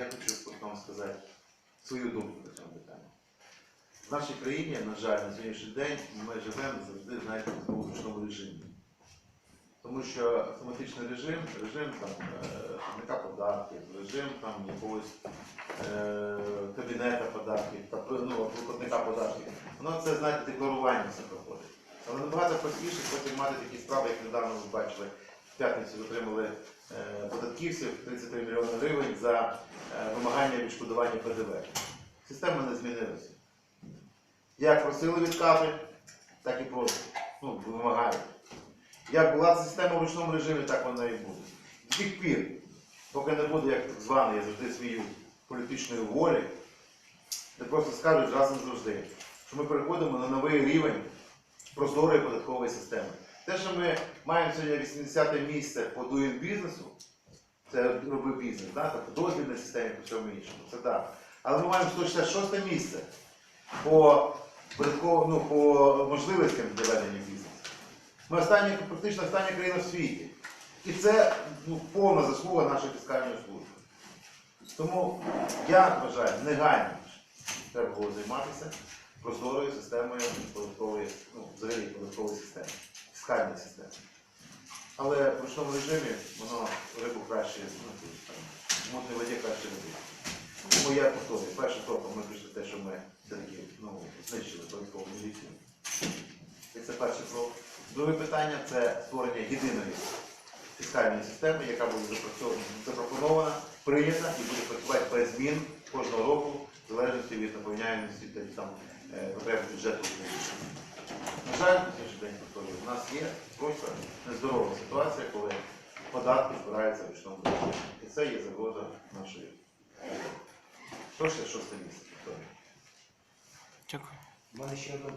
я хочу вам сказати свою думку по цьому питанню. В нашій країні, на жаль, на сьогоднішній день ми живемо завжди, знаєте, в такому режимі. Тому що автоматичний режим, режим там, е, платника податків, режим там якогось е, кабінета податків, та, ну, платника податків, воно це, знаєте, декларування все проходить. Але набагато простіше потім мати такі справи, як недавно ви бачили, в п'ятницю отримали е, податківців 33 мільйони гривень за е, вимагання відшкодування ПДВ. Система не змінилася. Як просили відкати, так і просять. Ну, вимагають. Як була система в ручному режимі, так вона і буде. З тих пір, поки не буде, як так званий, я завжди свою політичної волі, де просто скажуть раз і завжди, що ми переходимо на новий рівень прозорої податкової системи. Те, що ми маємо сьогодні 80 те місце по doing бізнесу, це робив бізнес, да? тобто дозвільна системі по всьому іншому, це так. Але ми маємо 166 місце по, ну, по можливостям для ведення бізнесу. Ми останні, практично остання країна в світі. І це ну, повна заслуга нашої фіскальної служби. Тому я вважаю, негайно треба було займатися прозорою системою податкової, ну, взагалі податкової системи, фіскальної системи. Але в ручному режимі воно рибу краще, ну, в мутній воді краще робити. Тому я повторюю, першим кроком ми пішли те, що ми все-таки ну, знищили податкову міліцію. І це перший крок. Друге питання це створення єдиної фіскальної системи, яка буде запропонована, прийнята і буде працювати без змін кожного року, в залежності від наповняємості е, потреб бюджету На жаль, на сьогоднішній день повторюю, у нас є просто нездорова ситуація, коли податки збираються в річному бюджеті. І це є загроза нашої. Що ще шосте місце? Дякую. У мене ще одне